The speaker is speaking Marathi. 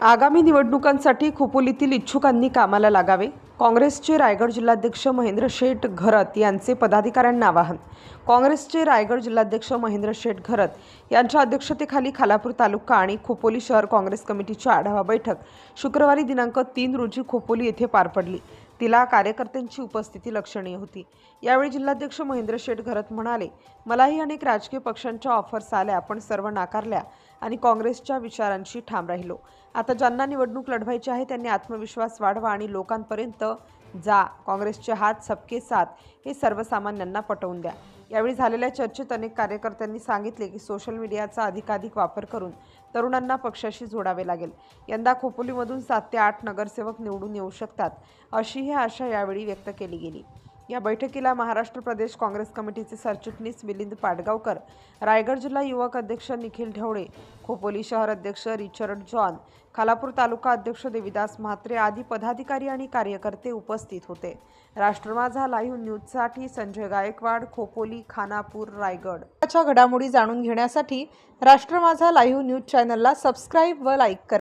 आगामी निवडणुकांसाठी खोपोलीतील इच्छुकांनी कामाला लागावे. काँग्रेसचे रायगड जिल्हाध्यक्ष महेंद्र शेठ घरत यांचे पदाधिकाऱ्यांना आवाहन. काँग्रेसचे रायगड जिल्हाध्यक्ष महेंद्र शेठ घरत यांच्या अध्यक्षतेखाली खालापूर तालुका आणि खोपोली शहर काँग्रेस कमिटीची आढावा बैठक शुक्रवारी दिनांक तीन रोजी खोपोली येथे पार पडली. तिला कार्यकर्त्यांची उपस्थिती लक्षणीय होती. यावेळी जिल्हाध्यक्ष महेंद्र शेठ घरत म्हणाले मलाही अनेक राजकीय पक्षांच्या ऑफर्स आल्या पण सर्व नाकारल्या. आणि काँग्रेसच्या विचारांशी ठाम राहिलो. आता ज्यांना निवडणूक लढवायची आहे त्यांनी आत्मविश्वास वाढवा आणि लोकांपर्यंत जा. काँग्रेसचे हात सबके साथ हे सर्वसामान्यांना पटवून द्या. यावेळी झालेल्या चर्चेत अनेक कार्यकर्त्यांनी सांगितले की सोशल मीडियाचा अधिकाधिक वापर करून तरुणांना पक्षाशी जोडावे लागेल. यंदा खोपोलीमधून सात ते आठ नगरसेवक निवडून येऊ शकतात अशी ही आशा यावेळी व्यक्त केली गेली. या बैठकीला महाराष्ट्र प्रदेश काँग्रेस कमिटीचे सरचिटणीस मिलिंद पाडगावकर रायगड जिल्हा युवक अध्यक्ष निखिल ढवळे खोपोली शहर अध्यक्ष रिचर्ड जॉन खालापूर तालुका अध्यक्ष देविदास म्हात्रे आदी पदाधिकारी आणि कार्यकर्ते उपस्थित होते. राष्ट्र माझा लाईव्ह न्यूजसाठी संजय गायकवाड खोपोली खानापूर रायगड. घडामोडी जाणून घेण्यासाठी राष्ट्र माझा लाईव्ह न्यूज चॅनलला सबस्क्राईब व लाईक करा.